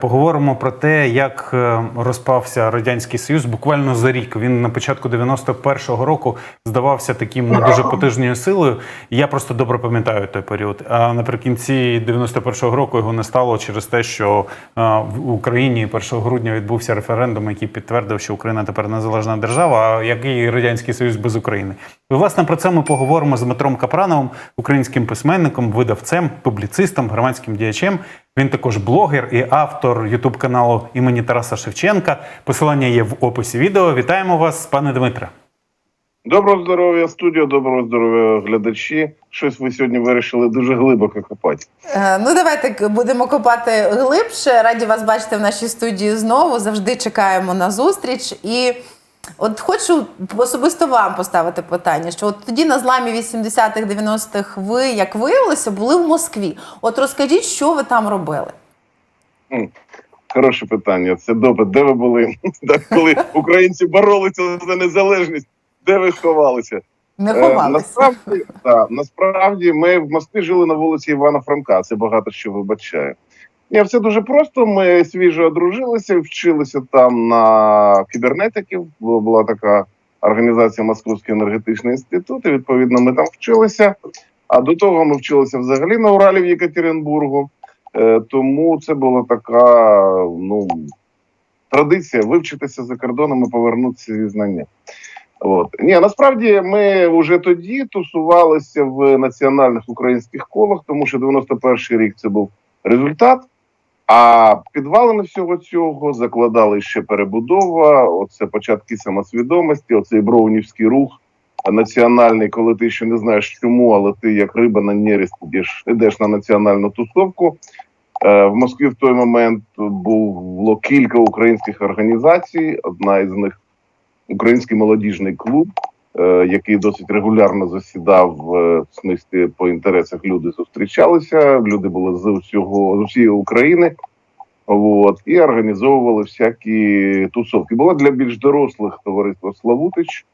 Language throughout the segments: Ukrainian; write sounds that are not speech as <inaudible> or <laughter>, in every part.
Поговоримо про те, як е, розпався радянський союз буквально за рік. Він на початку 91-го року здавався таким не дуже потужною силою. Я просто добре пам'ятаю той період. А наприкінці 91-го року його не стало через те, що е, в Україні 1 грудня відбувся референдум, який підтвердив, що Україна тепер незалежна держава. А який радянський союз без України? І власне про це ми поговоримо з Дмитром Капрановим, українським письменником, видавцем, публіцистом, громадським діячем. Він також блогер і автор Ютуб каналу імені Тараса Шевченка. Посилання є в описі відео. Вітаємо вас, пане Дмитре. Доброго здоров'я, студіо, доброго здоров'я, глядачі. Щось ви сьогодні вирішили дуже глибоко копати. Е, Ну, давайте будемо копати глибше. Раді вас бачити в нашій студії знову. Завжди чекаємо на зустріч. І от хочу особисто вам поставити питання: що от тоді на зламі 80-х, 90-х ви, як виявилося, були в Москві. От розкажіть, що ви там робили? Хороше питання. Це добре. Де ви були? <laughs> Коли українці боролися за незалежність, де ви ховалися? Не Е, ховалися. насправді, насправді ми в Москві жили на вулиці Івана Франка. Це багато що вибачає. Все дуже просто. Ми свіжо одружилися, вчилися там на кібернетиків. Була така організація Московський енергетичний інститут. І відповідно ми там вчилися. А до того ми вчилися взагалі на Уралі в Єкатеринбургу. Е, тому це була така ну, традиція вивчитися за кордоном і повернутися зі знання. От ні, насправді ми вже тоді тусувалися в національних українських колах, тому що 91-й рік це був результат. А підвалини всього цього закладали ще перебудова. Оце початки самосвідомості, оцей броунівський рух національний, коли ти ще не знаєш чому, але ти як риба на нерест йдеш, йдеш на національну тусовку. Е, В Москві в той момент було кілька українських організацій. Одна із них Український молодіжний клуб, який досить регулярно засідав е, в смислі по інтересах. Люди зустрічалися, люди були з усього з усієї України. От, і організовували всякі тусовки. Була для більш дорослих товариство Славутич,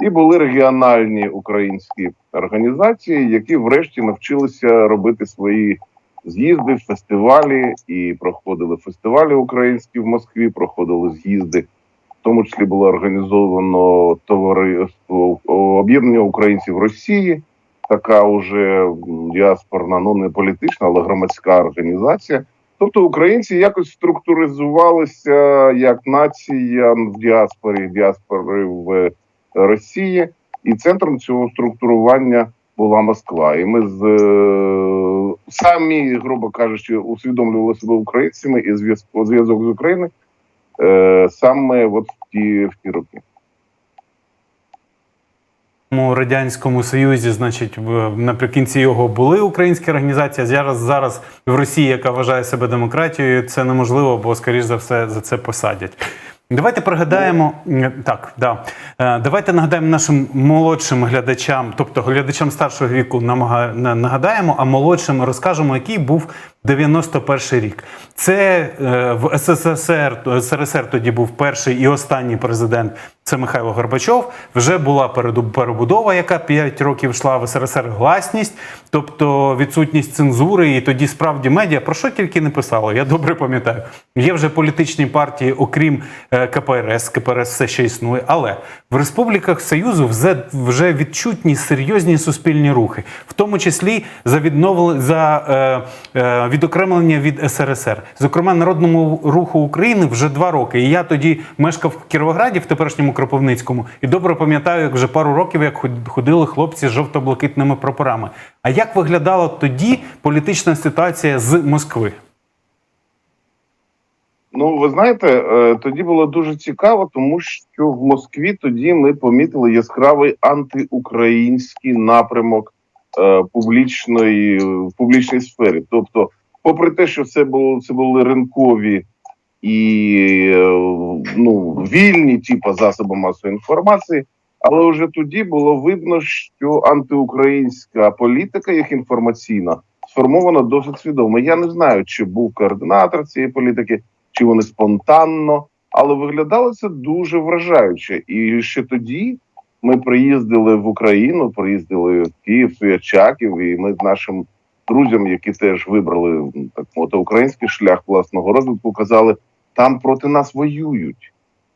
і були регіональні українські організації, які врешті навчилися робити свої з'їзди, фестивалі, і проходили фестивалі українські в Москві, проходили з'їзди. Тому числі було організовано товариство об'єднання українців Росії, така уже діаспорна, ну не політична, але громадська організація. Тобто українці якось структуризувалися як нація в діаспорі, діаспори в Росії, і центром цього структурування була Москва. І ми з е, самі, грубо кажучи, усвідомлювали себе українцями і зв'язок з Україною е, саме от в ті, в ті роки. У радянському союзі, значить, наприкінці його були українські організації. Зараз зараз в Росії, яка вважає себе демократією, це неможливо, бо скоріш за все за це посадять. Давайте пригадаємо так, да. Е, Давайте нагадаємо нашим молодшим глядачам, тобто глядачам старшого віку, нагадаємо, а молодшим розкажемо, який був 91 рік. Це е, в СССР СРСР тоді був перший і останній президент. Це Михайло Горбачов. Вже була перебудова, яка 5 років йшла в СРСР гласність, тобто відсутність цензури, і тоді справді медіа про що тільки не писало. Я добре пам'ятаю. Є вже політичні партії, окрім е, КПРС. КПРС все ще існує. Але в республіках Союзу вже, вже відчутні серйозні суспільні рухи, в тому числі за відновлення за е, е, відокремлення від СРСР. Зокрема, народному руху України вже два роки. І я тоді мешкав в Кіровограді, в теперішньому Кропивницькому, і добре пам'ятаю, як вже пару років як ходили хлопці з жовто-блакитними прапорами. А як виглядала тоді політична ситуація з Москви? Ну, ви знаєте, е, тоді було дуже цікаво, тому що в Москві тоді ми помітили яскравий антиукраїнський напрямок е, публічної в публічній сфері. Тобто, попри те, що це було це були ринкові і е, ну вільні, типу, засоби масової інформації, але вже тоді було видно, що антиукраїнська політика, як інформаційна, сформована досить свідомо. Я не знаю, чи був координатор цієї політики чи вони спонтанно, але виглядало це дуже вражаюче. І ще тоді ми приїздили в Україну, приїздили в Київ, Суячаків, і ми з нашим друзям, які теж вибрали так мовити, український шлях власного розвитку, казали, там проти нас воюють.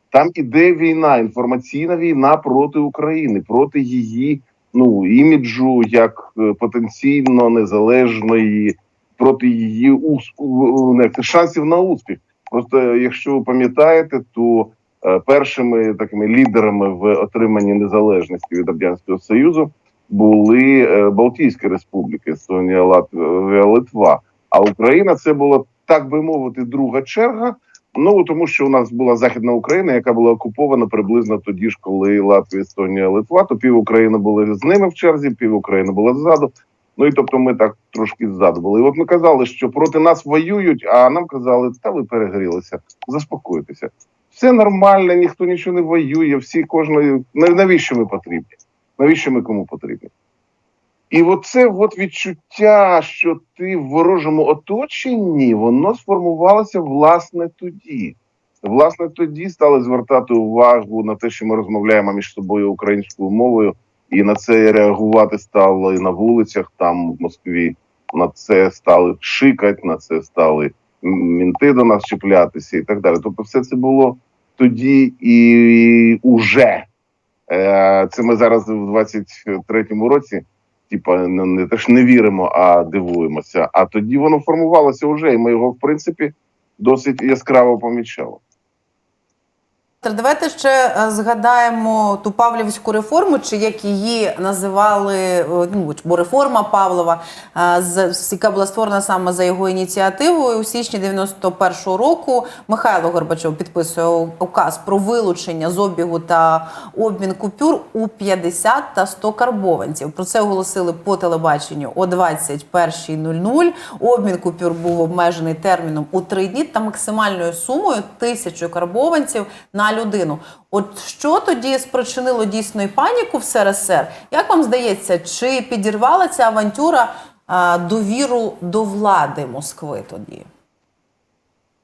Там іде війна, інформаційна війна проти України, проти її ну іміджу як е, потенційно незалежної, проти її ус- у- у- як це, шансів на успіх. Просто е, якщо ви пам'ятаєте, то е, першими такими лідерами в отриманні незалежності від радянського союзу були е, Балтійські республіки, Естонія, Латвія, Литва. А Україна це була так би мовити друга черга. Ну тому що у нас була західна Україна, яка була окупована приблизно тоді ж, коли Латвія, Естонія, Литва, то пів України були з ними в черзі, пів України була ззаду. Ну і тобто ми так трошки ззаду були. І от ми казали, що проти нас воюють, а нам казали, та ви перегрілися, заспокойтеся. Все нормально, ніхто нічого не воює, всі кожної. Нав- Навіщо ми потрібні? Навіщо ми кому потрібні? І оце от відчуття, що ти в ворожому оточенні, воно сформувалося власне тоді. Власне, тоді стали звертати увагу на те, що ми розмовляємо між собою українською мовою, і на це реагувати стало і на вулицях там в Москві. На це стали шикати, на це стали мінти до нас чіплятися і так далі. Тобто, все це було тоді і уже. Е, Це ми зараз в 23-му році типа не, не те ж не віримо, а дивуємося. А тоді воно формувалося вже, і ми його, в принципі, досить яскраво помічали. Давайте ще е, згадаємо ту Павлівську реформу, чи як її називали, е, ну бо реформа Павлова, е, яка була створена саме за його ініціативою у січні 91-го року. Михайло Горбачов підписує указ про вилучення з обігу та обмін купюр у 50 та 100 карбованців. Про це оголосили по телебаченню о 21.00. Обмін купюр був обмежений терміном у три дні та максимальною сумою тисячу карбованців на людину. От що тоді спричинило дійсно і паніку в СРСР? Як вам здається, чи підірвала ця авантюра а, довіру до влади Москви тоді?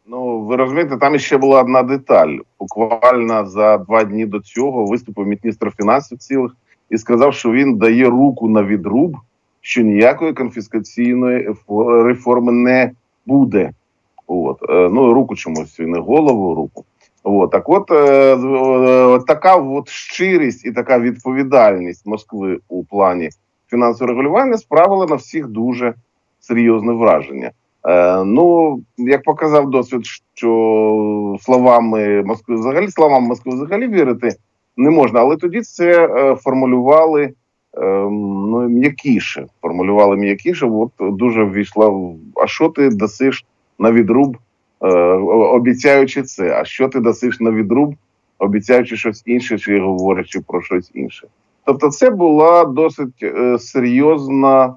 Ну, ви розумієте, там ще була одна деталь. Буквально за два дні до цього виступив міністр фінансів цілих і сказав, що він дає руку на відруб, що ніякої конфіскаційної ефо- реформи не буде. От Е, ну руку чомусь не голову, руку. От так, от е, е, така от щирість і така відповідальність Москви у плані фінансового регулювання справила на всіх дуже серйозне враження. Е, ну, як показав досвід, що словами Москви взагалі словам Москви взагалі вірити не можна, але тоді це е, формулювали е, ну, м'якіше. Формулювали м'якіше. От дуже ввійшла в а що ти дасиш на відруб, обіцяючи це. А що ти дасиш на відруб, обіцяючи щось інше, чи говорячи про щось інше. Тобто, це була досить е, серйозна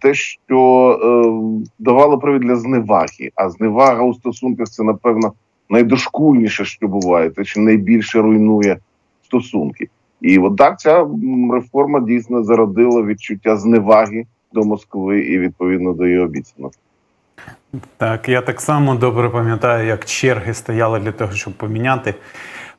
те, що е, давало привід для зневаги. А зневага у стосунках це, напевно, найдошкульніше, що буває, те, що найбільше руйнує стосунки. І от так ця реформа дійсно зародила відчуття зневаги до Москви і відповідно до її обіцянок. Так, я так само добре пам'ятаю, як черги стояли для того, щоб поміняти.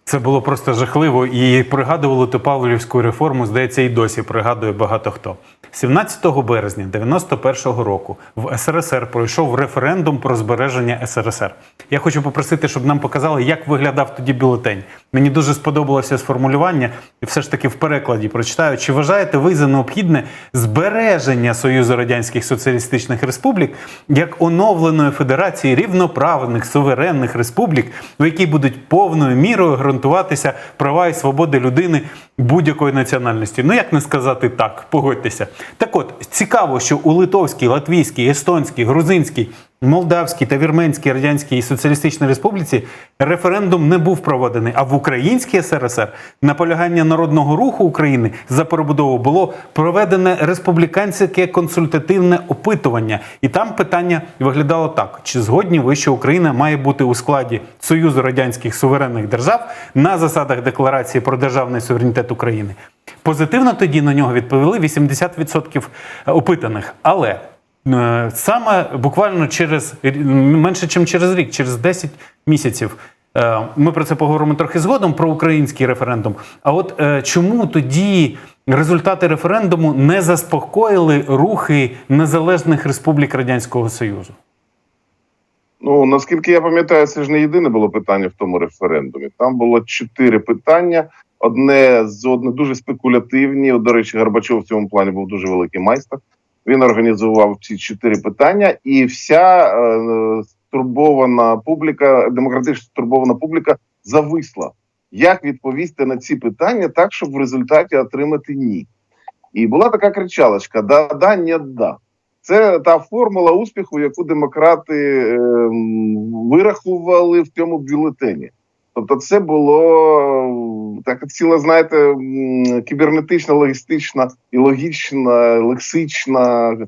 Це було просто жахливо. І пригадували ту Павлівську реформу, здається, і досі пригадує багато хто. 17 березня 91-го року в СРСР пройшов референдум про збереження СРСР. Я хочу попросити, щоб нам показали, як виглядав тоді бюлетень. Мені дуже сподобалося сформулювання, і все ж таки в перекладі прочитаю. Чи вважаєте ви за необхідне збереження Союзу Радянських Соціалістичних Республік як оновленої федерації рівноправних суверенних республік, в якій будуть повною мірою гарантуватися права і свободи людини будь-якої національності? Ну як не сказати так, погодьтеся. Так от цікаво, що у Литовській, Латвійській, Естонській, Грузинській, Молдавській та Вірменській Радянській Соціалістичній Республіці референдум не був проведений. А в Українській СРСР наполягання народного руху України за перебудову було проведене республіканське консультативне опитування. І там питання виглядало так: чи згодні ви, що Україна має бути у складі Союзу радянських суверенних держав на засадах декларації про державний суверенітет України? Позитивно тоді на нього відповіли 80% опитаних. Але Е, Саме буквально через менше, ніж через рік, через 10 місяців. е, Ми про це поговоримо трохи згодом про український референдум. А от е, чому тоді результати референдуму не заспокоїли рухи незалежних республік Радянського Союзу? Ну наскільки я пам'ятаю, це ж не єдине було питання в тому референдумі. Там було чотири питання. Одне з одне дуже спекулятивні. До речі, Горбачов в цьому плані був дуже великий майстер. Він організував ці чотири питання, і вся е, стурбована публіка, демократично стурбована публіка зависла. Як відповісти на ці питання так, щоб в результаті отримати ні? І була така кричалочка: да, да, ні, да. Це та формула успіху, яку демократи е, вирахували в цьому бюлетені. Тобто, це було е, так ціла, знаєте, кібернетична, логістична і логічна, лексична. е,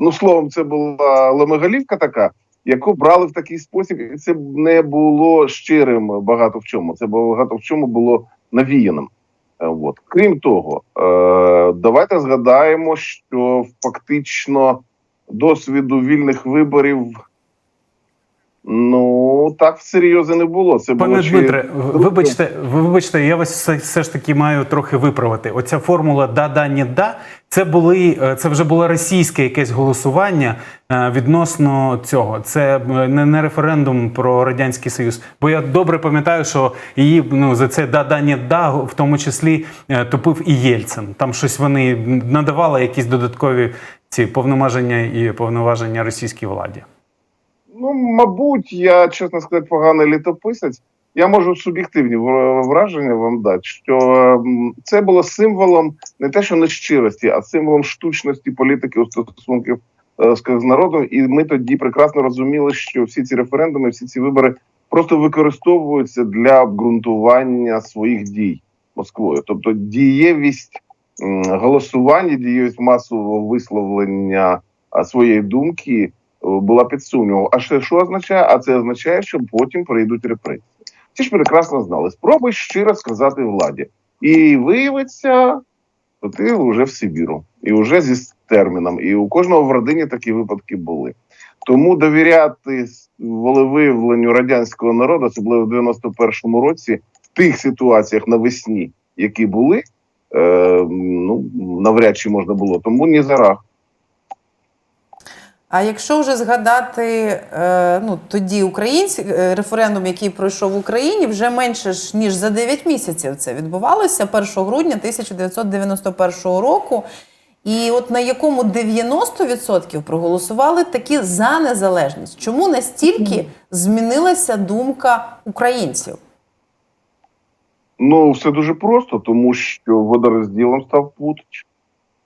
Ну, словом, це була лемегалівка така, яку брали в такий спосіб, і це не було щирим багато в чому. Це багато в чому було навіяним. Е, От. Крім того, е, давайте згадаємо, що фактично досвіду вільних виборів ну так серйозно не було. Це Пане було Дмитре, вибачте, вибачте, я вас все, все ж таки маю трохи виправити. Оця формула да-да, ні да. Це були е, це вже було російське якесь голосування е, відносно цього. Це е, не, не референдум про радянський союз. Бо я добре пам'ятаю, що її ну за це да-да, ні да, в тому числі топив і Єльцин. Там щось вони надавали якісь додаткові ці повноваження і повноваження російській владі. Ну, мабуть, я, чесно сказати, поганий літописець. Я можу суб'єктивні враження вам дати, що ем, це було символом не те, що нещирості, а символом штучності політики у стосунків е, з народом. І ми тоді прекрасно розуміли, що всі ці референдуми, всі ці вибори просто використовуються для обґрунтування своїх дій Москвою. Тобто дієвість голосування, дієвість масового висловлення своєї думки була під сумнівом. А ще що означає? А це означає, що потім прийдуть репресії. Всі ж прекрасно знали. Спробуй щиро сказати владі. І виявиться, то ти вже в Сибіру, і вже зі терміном. І у кожного в родині такі випадки були. Тому довіряти волевиявленню радянського народу, особливо в 91-му році, в тих ситуаціях навесні, які були, е, ну навряд чи можна було. Тому ні за рах. А якщо вже згадати е, ну, тоді український е, референдум, який пройшов в Україні, вже менше ж ніж за 9 місяців це відбувалося 1 грудня 1991 року. І от на якому 90% проголосували таки за незалежність. Чому настільки змінилася думка українців? Ну, все дуже просто, тому що водорозділом став Путч.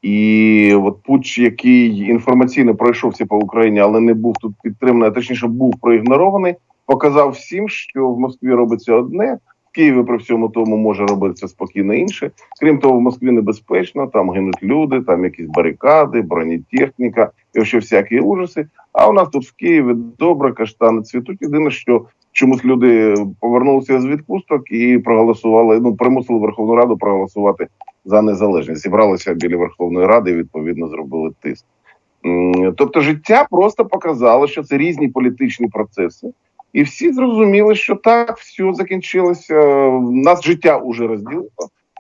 І от Путч, який інформаційно пройшовся по Україні, але не був тут підтриманий, а точніше був проігнорований, показав всім, що в Москві робиться одне, в Києві при всьому тому може робитися спокійно інше. Крім того, в Москві небезпечно, там гинуть люди, там якісь барикади, бронетехніка і ще всякі ужаси. А у нас тут в Києві добре, каштани цвітуть. Єдине, що чомусь люди повернулися з відпусток і проголосували. Ну примусили Верховну Раду проголосувати за незалежність. Зібралися біля Верховної Ради і відповідно зробили тиск. Тобто, життя просто показало, що це різні політичні процеси, і всі зрозуміли, що так, все закінчилося. Нас життя уже розділило,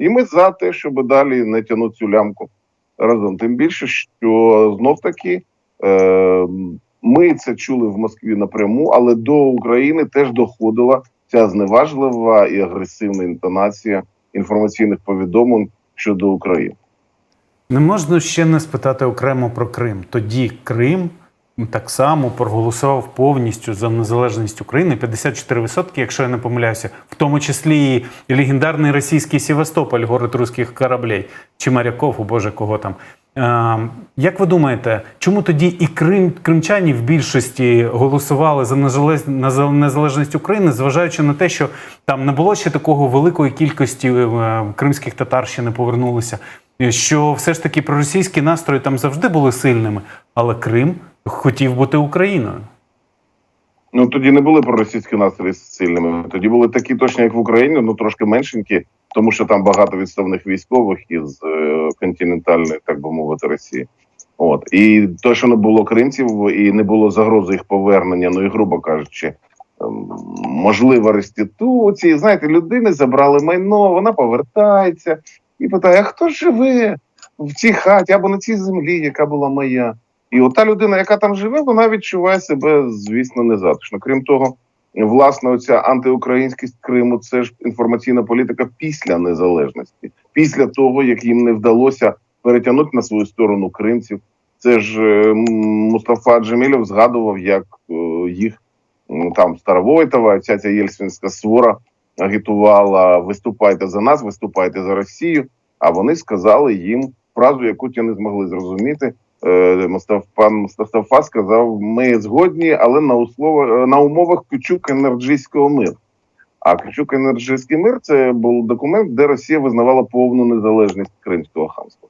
і ми за те, щоб далі не тягнути цю лямку разом. Тим більше, що знов таки. Е- ми це чули в Москві напряму, але до України теж доходила ця зневажлива і агресивна інтонація інформаційних повідомлень щодо України. Не можна ще не спитати окремо про Крим. Тоді Крим так само проголосував повністю за незалежність України 54%, якщо я не помиляюся, в тому числі і легендарний російський Севастополь, город русських кораблей, чи моряков, о Боже, кого там. Е, як ви думаєте, чому тоді і Крим, кримчані в більшості голосували за незалежність України, зважаючи на те, що там не було ще такого великої кількості е, кримських татар ще не повернулися? що все ж таки проросійські настрої там завжди були сильними, але Крим хотів бути Україною. Ну тоді не були проросійські настрої сильними. Тоді були такі точно, як в Україні, ну трошки меншенькі, тому що там багато відставних військових із е, континентальної, так би мовити, Росії. От і то, що не було кримців, і не було загрози їх повернення, ну і грубо кажучи, ем, можлива реституції. Знаєте, людини забрали майно, вона повертається. і питає: а хто живе в цій хаті або на цій землі, яка була моя? І от та людина, яка там живе, вона відчуває себе, звісно, незатишно. Крім того, власне, оця антиукраїнськість Криму це ж інформаційна політика після незалежності, після того як їм не вдалося перетягнути на свою сторону кримців. Це ж е, Мустафа Джемілєв згадував, як е, їх там Старовойтова, ця ця єльцинська свора агітувала: виступайте за нас, виступайте за Росію. А вони сказали їм фразу, яку ті не змогли зрозуміти. Е, пан Мустафа сказав: ми згодні, але на условах на умовах Кючук-Енерджійського миру. А Кючук-Енерджійський мир це був документ, де Росія визнавала повну незалежність Кримського ханства.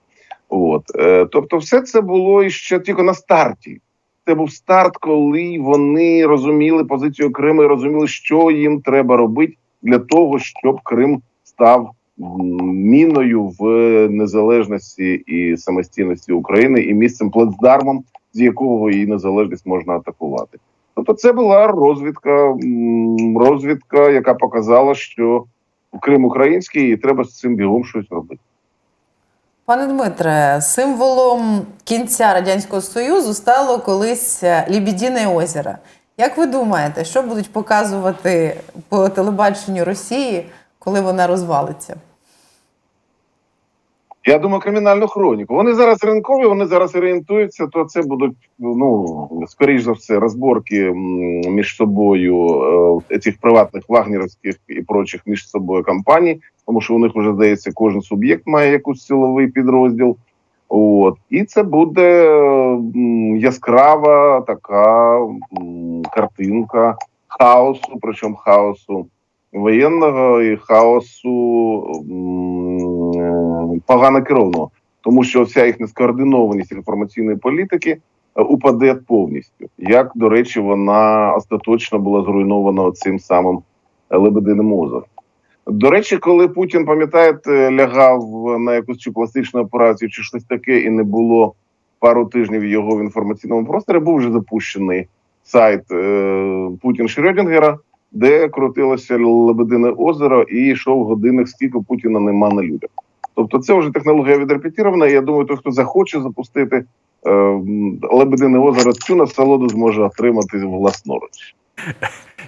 От е, тобто, все це було ще тільки на старті. Це був старт, коли вони розуміли позицію Криму і розуміли, що їм треба робити для того, щоб Крим став міною в незалежності і самостійності України і місцем плацдармом, з якого її незалежність можна атакувати. Тобто, це була розвідка, розвідка, яка показала, що Крим український, і треба з цим бігом щось робити. Пане Дмитре, символом кінця Радянського Союзу стало колись е, Лібідіне озеро. Як ви думаєте, що будуть показувати по телебаченню Росії, коли вона розвалиться? Я думаю, кримінальну хроніку. Вони зараз ринкові, вони зараз орієнтуються, то це будуть ну скоріш за все розборки між собою е, цих приватних вагнерівських і прочих між собою компаній, тому що у них вже здається, кожен суб'єкт має якийсь силовий підрозділ. От і це буде яскрава така картинка хаосу, причому хаосу воєнного і хаосу е, погано керованого, тому що вся їх нескоординованість інформаційної політики е, упаде повністю. Як до речі, вона остаточно була зруйнована цим самим Лебединим озером. До речі, коли Путін, пам'ятаєте, лягав на якусь чи пластичну операцію, чи щось таке, і не було пару тижнів його в інформаційному просторі, був вже запущений сайт е, Путін Шрёдінгера, де крутилося Лебедине озеро і йшов годинник, скільки Путіна нема на людях. Тобто, це вже технологія відрепетірована. Я думаю, той, хто захоче запустити е, Лебедине озеро, цю насолоду зможе отримати власноруч.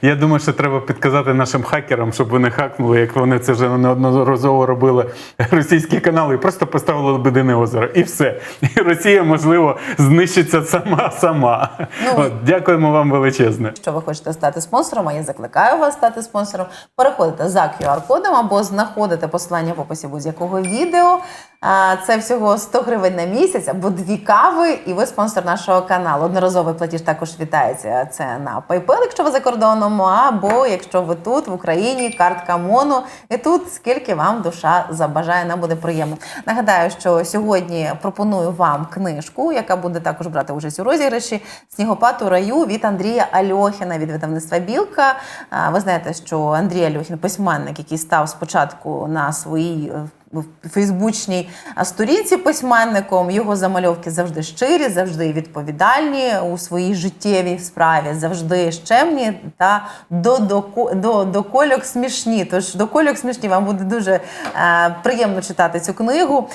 Я думаю, що треба підказати нашим хакерам, щоб вони хакнули, як вони це вже неодноразово робили російські канали, і просто поставили Лебедине озеро. І все. І Росія, можливо, знищиться сама сама. Ну, От, дякуємо вам величезне. Якщо ви хочете стати спонсором, а я закликаю вас стати спонсором, переходите за QR-кодом або знаходите посилання в описі будь-якого відео. Це всього 100 гривень на місяць або дві кави, і ви спонсор нашого каналу. Одноразовий платіж також вітається. Це на PayPal, якщо ви за кордоном, або якщо ви тут, в Україні, картка Моно. І тут скільки вам душа забажає, нам буде приємно. Нагадаю, що сьогодні пропоную вам книжку, яка буде також брати участь у розіграші Снігопад у раю від Андрія Альохіна від видавництва Білка. Ви знаєте, що Андрій Альохін письменник, який став спочатку на своїй е, фейсбучній сторінці письменником. Його замальовки завжди щирі, завжди відповідальні у своїй життєвій справі, завжди щемні та до, до, до, кольок смішні. Тож до кольок смішні вам буде дуже е, приємно читати цю книгу.